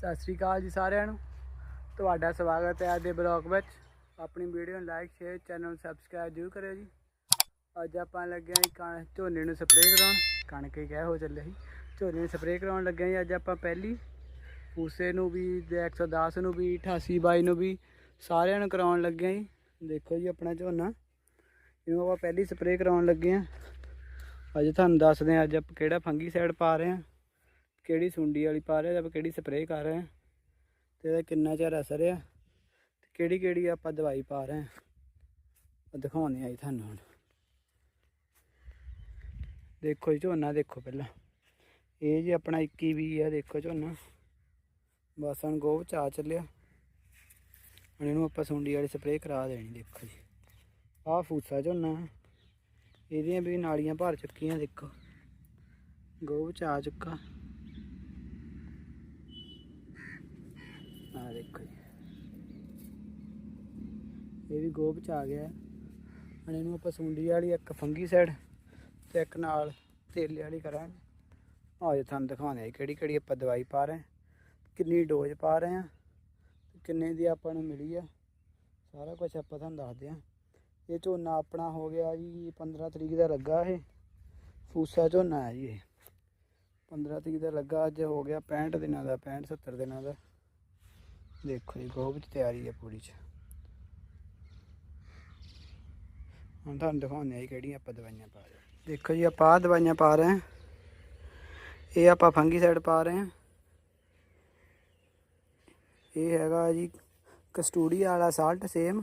ਸਤਿ ਸ੍ਰੀ ਅਕਾਲ ਜੀ ਸਾਰਿਆਂ ਨੂੰ। ਤੁਹਾਡਾ ਸਵਾਗਤ ਹੈ ਅੱਜ ਦੇ ਬਲੌਗ ਵਿੱਚ। ਆਪਣੀ ਵੀਡੀਓ ਨੂੰ ਲਾਈਕ ਸ਼ੇਅਰ ਚੈਨਲ ਨੂੰ ਸਬਸਕ੍ਰਾਈਬ ਜ਼ਰੂਰ ਕਰਿਓ ਜੀ। ਅੱਜ ਆਪਾਂ ਲੱਗੇ ਹਾਂ ਜੀ ਕਣ ਝੋਨੇ ਨੂੰ ਸਪਰੇਅ ਕਰਾਉਣ। ਕਣਕ ਹੀ ਕਹਿ ਹੋ ਚੱਲੇ ਸੀ ਝੋਨੇ ਨੂੰ ਸਪਰੇਅ ਕਰਾਉਣ ਲੱਗੇ ਹਾਂ ਜੀ ਅੱਜ ਆਪਾਂ ਪਹਿਲੀ। ਫੂਸੇ ਨੂੰ ਵੀ ਤੇ 110 ਨੂੰ ਵੀ 88 ਬਾਈ ਨੂੰ ਵੀ ਸਾਰਿਆਂ ਨੂੰ ਕਰਾਉਣ ਲੱਗੇ ਹਾਂ ਜੀ। ਦੇਖੋ ਜੀ ਆਪਣਾ ਝੋਨਾ। ਇਹਨੂੰ ਆਪਾਂ ਪਹਿਲੀ ਸਪਰੇਅ ਕਰਾਉਣ ਲੱਗੇ ਹਾਂ। ਅੱਜ ਤੁਹਾਨੂੰ ਦੱਸਦੇ ਹਾਂ ਅੱਜ ਆਪਾਂ ਕਿਹੜਾ ਫੰਗੀ ਸਾਈਡ ਪਾ ਰਹੇ ਹਾਂ। ਕਿਹੜੀ ਸੁੰਡੀ ਵਾਲੀ ਪਾ ਰਹੇ ਆਪਾਂ ਕਿਹੜੀ ਸਪਰੇਅ ਕਰ ਰਹੇ ਹਾਂ ਤੇ ਇਹਦਾ ਕਿੰਨਾ ਚਿਰ ਅਸਰ ਆ ਤੇ ਕਿਹੜੀ ਕਿਹੜੀ ਆਪਾਂ ਦਵਾਈ ਪਾ ਰਹੇ ਹਾਂ ਉਹ ਦਿਖਾਉਂਦੇ ਆ ਜੀ ਤੁਹਾਨੂੰ ਹੁਣ। ਦੇਖੋ ਜੀ ਝੋਨਾ ਦੇਖੋ ਪਹਿਲਾਂ। ਇਹ ਜੀ ਆਪਣਾ 21 ਵੀ ਆ, ਦੇਖੋ ਝੋਨਾ। ਬਸ ਹੁਣ ਗੋਭ ਚਾ ਚੱਲਿਆ। ਹੁਣ ਇਹਨੂੰ ਆਪਾਂ ਸੁੰਡੀ ਵਾਲੀ ਸਪਰੇਅ ਕਰਾ ਦੇਣੀ, ਦੇਖੋ ਜੀ। ਆਹ ਫੂਸਾ ਝੋਨਾ। ਇਹਦੀਆਂ ਵੀ ਨਾਲੀਆਂ ਭਰ ਚੁੱਕੀਆਂ, ਦੇਖੋ। ਗੋਭ ਚ ਆ ਚੁੱਕਾ। ਆ ਦੇਖੋ ਜੀ। ਇਹ ਵੀ ਗੋਭ ਚ ਆ ਗਿਆ। ਹੁਣ ਇਹਨੂੰ ਆਪਾਂ ਸੁੰਡੀ ਵਾਲੀ ਇੱਕ ਫੰਗੀ ਸਾਈਡ ਤੇ ਇੱਕ ਨਾਲ ਤੇਲੇ ਵਾਲੀ ਕਰਾਂਗੇ। ਆਹ ਜੇ, ਤੁਹਾਨੂੰ ਦਿਖਾਉਂਦੇ ਆ ਕਿਹੜੀ ਕਿਹੜੀ ਆਪਾਂ ਦਵਾਈ ਪਾ ਰਹੇ ਹਾਂ। ਕਿੰਨੀ ਡੋਜ਼ ਪਾ ਰਹੇ ਹਾਂ ਕਿੰਨੇ ਦੀ ਆਪਾਂ ਨੂੰ ਮਿਲੀ ਆ। ਸਾਰਾ ਕੁਝ ਆਪਾਂ ਤੁਹਾਨੂੰ ਦੱਸਦੇ ਹਾਂ। ਇਹ ਝੋਨਾ ਆਪਣਾ ਹੋ ਗਿਆ ਜੀ 15 ਤਰੀਕ ਦਾ ਲੱਗਾ ਇਹ। ਫੂਸਾ ਝੋਨਾ ਹੈ ਜੀ ਇਹ। 15 ਤਰੀਕ ਦਾ ਲੱਗਾ, ਅੱਜ ਹੋ ਗਿਆ 65 ਦਿਨਾਂ ਦਾ 65 70 ਦਿਨਾਂ ਦਾ। ਦੇਖੋ ਜੀ ਗੋਭ ਚ ਤਿਆਰੀ ਹੈ ਪੂਰੀ ਚ। ਹੁਣ ਤੁਹਾਨੂੰ ਦਿਖਾਉਂਦੇ ਆ ਜੀ ਕਿਹੜੀਆਂ ਆਪਾਂ ਦਵਾਈਆਂ ਪਾ ਰਹੇ ਦੇਖੋ ਜੀ, ਆਪਾਂ ਆਹ ਦਵਾਈਆਂ ਪਾ ਰਹੇ ਹਾਂ। ਇਹ ਆਪਾਂ ਫੰਗੀਸਾਈਡ ਪਾ ਰਹੇ ਹਾਂ। ਇਹ ਹੈਗਾ ਜੀ ਕਸਟੂਡੀ ਵਾਲਾ ਸਾਲਟ ਸੇਮ।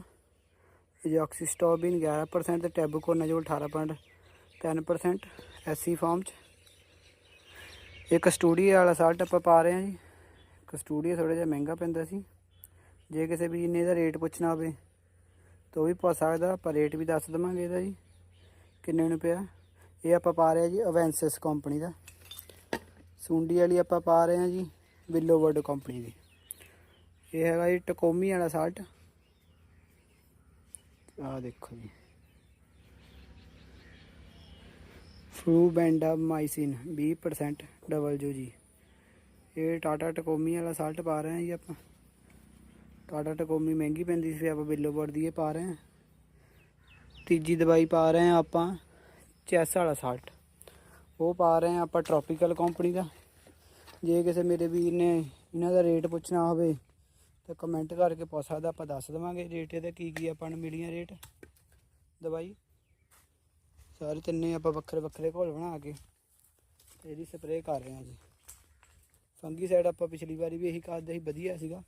ਇਜੋਕਸੀਸਟੋਬਿਨ 11% ਤੇ ਟੈਬੂਕੋਨਾਜ਼ੋਲ 18.3% ਐਸੀ ਫਾਰਮ ਚ। ਇਹ ਕਸਟੂਡੀ ਵਾਲਾ ਸਾਲਟ ਆਪਾਂ ਪਾ ਰਹੇ ਹਾਂ ਜੀ। ਕਸਟੂਡੀ ਥੋੜਾ ਜਿਹਾ ਮਹਿੰਗਾ ਪੈਂਦਾ ਸੀ। ਜੇ ਕਿਸੇ ਵੀ ਨੇ ਇਹਦਾ ਰੇਟ ਪੁੱਛਣਾ ਹੋਵੇ, ਤਾਂ ਉਹ ਵੀ ਪੁੱਛ ਸਕਦਾ, ਆਪਾਂ ਰੇਟ ਵੀ ਦੱਸ ਦਵਾਂਗੇ ਇਹਦਾ ਜੀ। ਕਿੰਨੇ ਨੂੰ ਪਿਆ? ਇਹ ਆਪਾਂ ਪਾ ਰਹੇ ਹਾਂ ਜੀ ਅਵੈਂਸਸ ਕੰਪਨੀ ਦਾ। ਸੁੰਡੀ ਵਾਲੀ ਆਪਾਂ ਪਾ ਰਹੇ ਹਾਂ ਜੀ ਵਿਲੋਵਰਡ ਕੰਪਨੀ ਦੀ। ਇਹ ਹੈਗਾ ਜੀ ਟਕੋਮੀ ਵਾਲਾ ਸਾਲਟ ਆ ਦੇਖੋ ਜੀ। ਫਲੂ ਬੈਂਡਾਮਾਈਸਿਨ 20% ਡਬਲ ਜੋ ਜੀ। ਇਹ ਟਾਟਾ ਟਕੋਮੀ ਵਾਲਾ ਸਾਲਟ ਪਾ ਰਹੇ ਹਾਂ ਜੀ ਆਪਾਂ। ਟਾਟਾ ਟਕੋਮੀ ਮਹਿੰਗੀ ਪੈਂਦੀ ਸੀ, ਆਪਾਂ ਬਿੱਲੋਵਰਡ ਦੀ ਇਹ ਪਾ ਰਹੇ ਹਾਂ। ਤੀਜੀ ਦਵਾਈ ਪਾ ਰਹੇ ਹਾਂ ਆਪਾਂ, ਚੈਸ ਵਾਲਾ ਸਾਲਟ ਉਹ ਪਾ ਰਹੇ ਹਾਂ ਆਪਾਂ ਟ੍ਰੋਪੀਕਲ ਕੰਪਨੀ ਦਾ। ਜੇ ਕਿਸੇ ਮੇਰੇ ਵੀਰ ਨੇ ਇਹਨਾਂ ਦਾ ਰੇਟ ਪੁੱਛਣਾ ਹੋਵੇ, ਤਾਂ ਕਮੈਂਟ ਕਰਕੇ ਪੁੱਛ ਸਕਦਾ, ਆਪਾਂ ਦੱਸ ਦੇਵਾਂਗੇ ਰੇਟ ਇਹਦੇ ਕੀ ਕੀ ਆਪਾਂ ਨੂੰ ਮਿਲੀਆਂ ਰੇਟ ਦਵਾਈ। ਸਾਰੇ ਤਿੰਨੇ ਆਪਾਂ ਵੱਖਰੇ ਵੱਖਰੇ ਘੋਲ ਬਣਾ ਕੇ ਤੇ ਇਹਦੀ ਸਪਰੇਅ ਕਰ ਰਹੇ ਹਾਂ ਜੀ। ਫੰਗੀ ਸਾਈਡ ਆਪਾਂ ਪਿਛਲੀ ਵਾਰੀ ਵੀ ਇਹੀ ਕਰਦੇ ਸੀ, ਵਧੀਆ ਸੀਗਾ।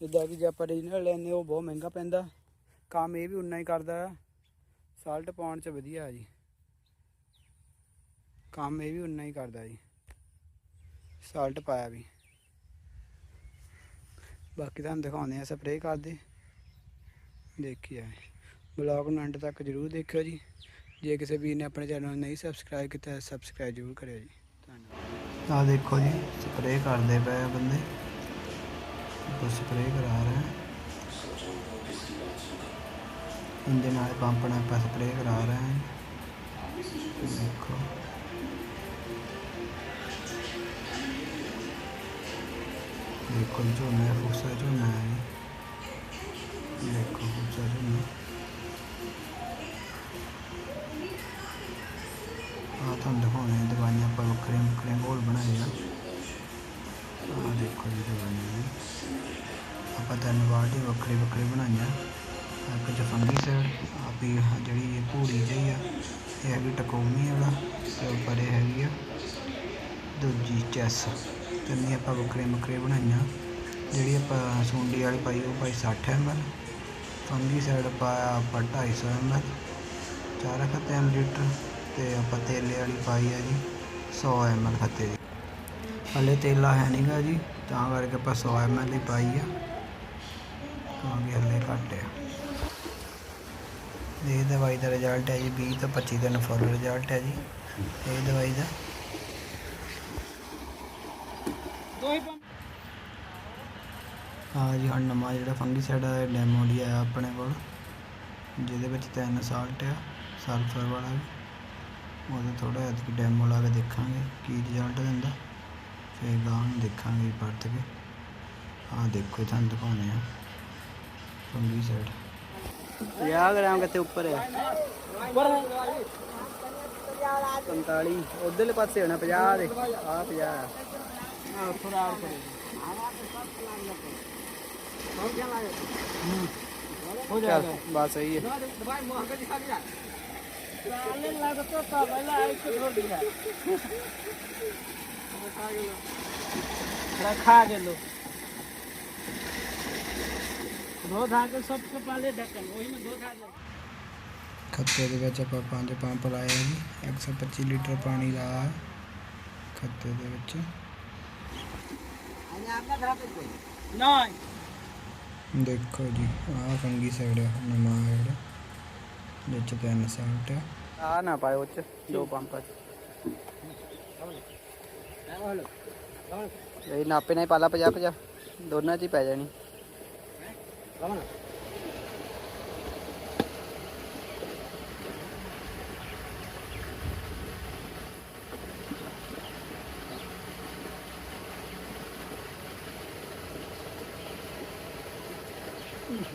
ਜਿੱਦਾਂ ਕਿ ਜੇ ਆਪਾਂ ਰੀਜਨਲ ਲੈਂਦੇ ਉਹ ਬਹੁਤ ਮਹਿੰਗਾ ਪੈਂਦਾ। ਕੰਮ ਇਹ ਵੀ ਉਨਾ ਹੀ ਕਰਦਾ। ਆ ਸਾਲਟ ਪਾਉਣ ਚ ਵਧੀਆ ਜੀ। ਕੰਮ ਇਹ ਵੀ ਉਨਾ ਹੀ ਕਰਦਾ ਜੀ। ਸਾਲਟ ਪਾਇਆ ਵੀ। ਬਾਕੀ ਤੁਹਾਨੂੰ ਦਿਖਾਉਂਦੇ ਆ ਸਪਰੇਅ ਕਰਦੇ। ਦੇਖੀ ਆ ਬਲੌਗ ਨੂੰ ਐਂਡ ਤੱਕ ਜਰੂਰ ਦੇਖਿਓ ਜੀ। ਜੇ ਕਿਸੇ ਵੀਰ ਨੇ ਆਪਣੇ ਚੈਨਲ ਨੂੰ ਨਹੀਂ ਸਬਸਕ੍ਰਾਈਬ ਕੀਤਾ ਸਬਸਕ੍ਰਾਈਬ ਜਰੂਰ ਕਰਿਓ ਜੀ। ਧੰਨਵਾਦ। ਆ ਦੇਖੋ ਜੀ ਸਪਰੇਅ ਕਰਦੇ ਪਏ ਆ ਬੰਦੇ ਉਹ ਸਪਰੇਅ ਕਰਾ ਰਹੇ ਆ ਇਹਦੇ ਨਾਲ ਪੰਪ ਨਾਲ ਆਪਾਂ ਸਪਰੇਅ ਕਰਾ ਰਹੇ ਹਾਂ ਦੇਖੋ ਦੇਖੋ ਜੀ ਝੋਨਾ ਫੁੱਸਾ ਝੋਨਾ ਹੈ ਵੱਖਰੇ ਆਪਾਂ ਵੱਖਰੀਆਂ ਬਣਾਏ ਆ। ਆ ਦੇਖੋ ਜੀ ਦਵਾਈਆਂ ਆਪਾਂ ਤਿੰਨ ਬਾਲਟੀ ਵੱਖਰੇ ਵੱਖਰੇ ਬਣਾਈਆਂ। ਇੱਕ ਜਫੰਗੀ ਸਾਈਡ ਆਪੀ ਜਿਹੜੀ ਇਹ ਭੂੜੀ ਜਿਹੀ ਆ, ਇਹ ਹੈਗੀ ਟਕੋਮੀ ਵਾਲਾ ਤੇ ਉੱਪਰ ਇਹ ਹੈਗੀ ਆ ਦੂਜੀ ਚੈਸ। ਤਿੰਨੇ ਆਪਾਂ ਵੱਖਰੀਆਂ ਵੱਖਰੇ ਬਣਾਈਆਂ। ਜਿਹੜੀ ਆਪਾਂ ਸੁੰਡੀ ਵਾਲੀ ਪਾਈ ਉਹ ਪਾਈ 60 ml ਫੰਗੀ ਸਾਈਡ ਪਾਇਆ ਆਪਾਂ 250 ml ਚਾਰ ਖੱਤੇ ਲੀਟਰ ਤੇ ਆਪਾਂ ਤੇਲੇ ਵਾਲੀ ਪਾਈ ਆ ਜੀ। 100 ml ਖੱਤੇ ਦੀ। ਹਲੇ ਤੇਲਾ ਹੈ ਨਹੀਂਗਾ ਜੀ, ਤਾਂ ਕਰਕੇ ਆਪਾਂ 100 ml ਹੀ ਪਾਈ ਆ। ਕਿਉਂਕਿ ਹਲੇ ਘੱਟ ਆ। ਇਹ ਦਵਾਈ ਦਾ ਰਿਜ਼ਲਟ ਹੈ ਜੀ 20 ਤੋਂ 25 ਦਿਨ ਫੁੱਲ ਰਿਜ਼ਲਟ ਹੈ ਜੀ, ਇਹ ਦਵਾਈ ਦਾ। ਹਾਂ ਜੀ ਹੁਣ ਨਵਾਂ ਜਿਹੜਾ ਫੰਗੀਸਾਈਡ ਦਾ ਡੈਮੋ ਲਈ ਆਇਆ ਆਪਣੇ ਕੋਲ, ਜਿਹਦੇ ਵਿੱਚ ਤਿੰਨ ਸਾਲਟ ਆ ਸਲਫਰ ਵਾਲਾ ਵੀ। ਉਹਦਾ ਥੋੜਾ ਜਿਹਾ ਡੈਮੋ ਲਾ ਕੇ ਦੇਖਾਂਗੇ ਕੀ ਰਿਜ਼ਲਟ ਦਿੰਦਾ। ਫਿਰ ਗਾਂ ਦੇਖਾਂਗੇ ਪਰਤ ਕੇ। ਆ ਦੇਖੋ ਤੁਹਾਨੂੰ ਦਿਖਾਉਣੇ ਆ ਪੰਗੀ ਸਾਈਡ 50 ਗ੍ਰਾਮ ਕਿਤੇ ਉੱਪਰ ਹੈ 45 ਉਧਰਲੇ ਪਾਸੇ ਹੋਣਾ 50 ਦੇ। ਆ 50 ਆ। ਥੋੜਾ ਆਰ ਕਰੋ ਹੋ ਜਾਏਗਾ ਬਸ ਸਹੀ ਹੈ डालने लगा तो तब पहले आई के छोड़ दिया रखा के लो धो धा के सबसे पहले ढक्कन वही में धो धा ले ਖੱਤੇ ਦੇ ਵਿੱਚ ਆਪਾਂ ਪੰਜ ਪੰਪ ਲਾਏ ਆ ਜੀ 125 ਲੀਟਰ ਪਾਣੀ ਲਾਇਆ ਹੈ ਖੱਤੇ ਦੇ ਵਿੱਚ नहीं ਦੇਖੋ ਜੀ ਆਹ ਫੰਗੀ ਸਾਈਡ ਆ ਨਵਾਂ ਜਿਹੜਾ दे चुके हैं से ना पाए दो पंप नापे नहीं पाला पजा पजा। दोनों ची पै जानी।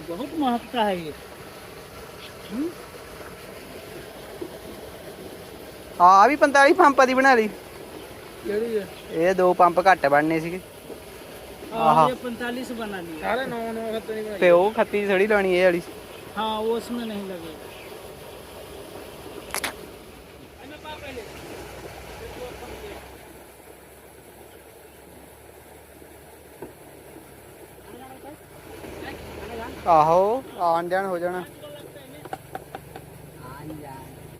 बहुत महत्ता है ये। ਆ ਵੀ 45 ਪੰਪਾਂ ਦੀ ਬਣਾ ਲਈ केड़ी है ਇਹ ਦੋ ਪੰਪ ਘੱਟ ਬਣਨੇ ਸੀਗੇ हाँ आहा। ये पैंतालीस बना लिया अरे नौ नौ नहीं ਤੇ ਉਹ ਖੱਤੀ ਥੋੜੀ ਲਾਉਣੀ ਇਹ ਵਾਲੀ हाँ वो उसमें नहीं लगेगा ਆਹੋ ਆਣ ਜਾਣ ਹੋ ਜਾਣਾ